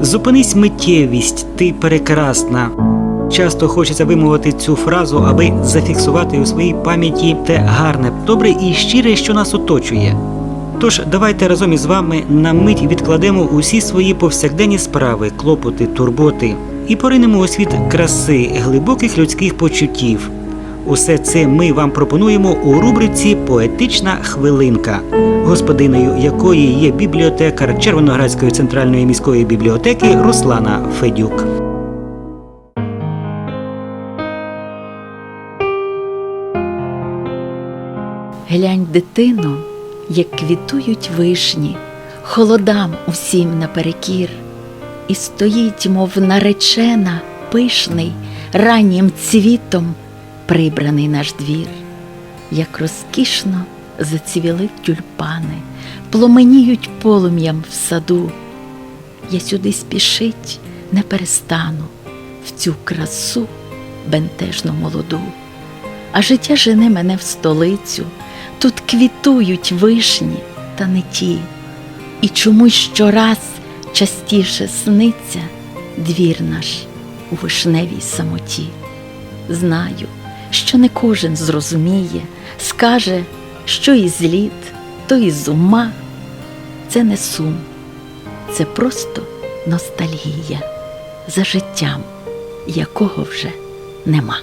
Зупинись миттєвість, ти прекрасна. Часто хочеться вимовити цю фразу, аби зафіксувати у своїй пам'яті те гарне, добре і щире, що нас оточує. Тож давайте разом із вами на мить відкладемо усі свої повсякденні справи, клопоти, турботи і поринемо у світ краси, глибоких людських почуттів. Усе це ми вам пропонуємо у рубриці Поетична хвилинка, господинею якої є бібліотекар Червоноградської центральної міської бібліотеки Руслана Федюк. Глянь, дитино, як квітують вишні, холодам усім наперекір, і стоїть, мов наречена, пишний, раннім цвітом прибраний наш двір, як розкішно зацвіли тюльпани, пломеніють полум'ям в саду. Я сюди спішить не перестану в цю красу бентежно молоду. А життя жене мене в столицю, тут квітують вишні та не ті, і чомусь щораз частіше сниться двір наш у вишневій самоті. Знаю, що не кожен зрозуміє, скаже, що із зліт, то і з ума. Це не сум, це просто ностальгія за життям, якого вже нема.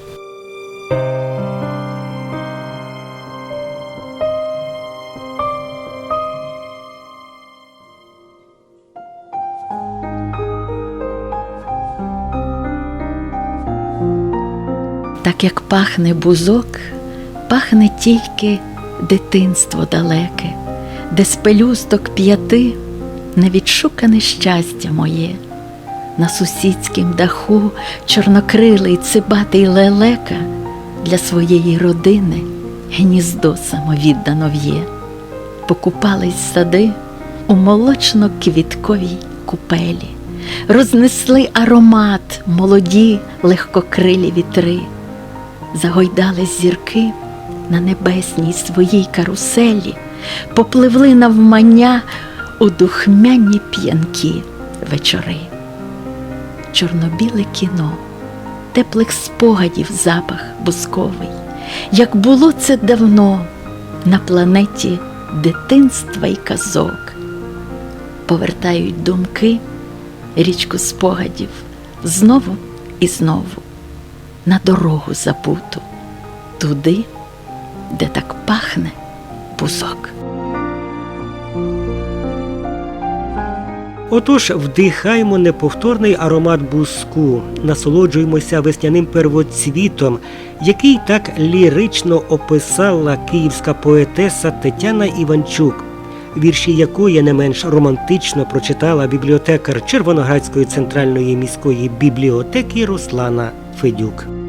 Так як пахне бузок, пахне тільки дитинство далеке, де з пелюсток п'яти невідшукане щастя моє. На сусідськім даху чорнокрилий цибатий лелека для своєї родини гніздо самовіддано в'є. Покупались сади у молочно-квітковій купелі, рознесли аромат молоді легкокрилі вітри, загойдались зірки на небесній своїй каруселі, попливли навмання у духмяні п'янкі вечори. Чорнобіле кіно, теплих спогадів запах бусковий, як було це давно на планеті дитинства й казок. Повертають думки річку спогадів знову і знову на дорогу забуту, туди, де так пахне бузок. Отож, вдихаємо неповторний аромат буску, насолоджуємося весняним первоцвітом, який так лірично описала київська поетеса Тетяна Іванчук, вірші якої не менш романтично прочитала бібліотекар Червоноградської центральної міської бібліотеки Руслана Федюк.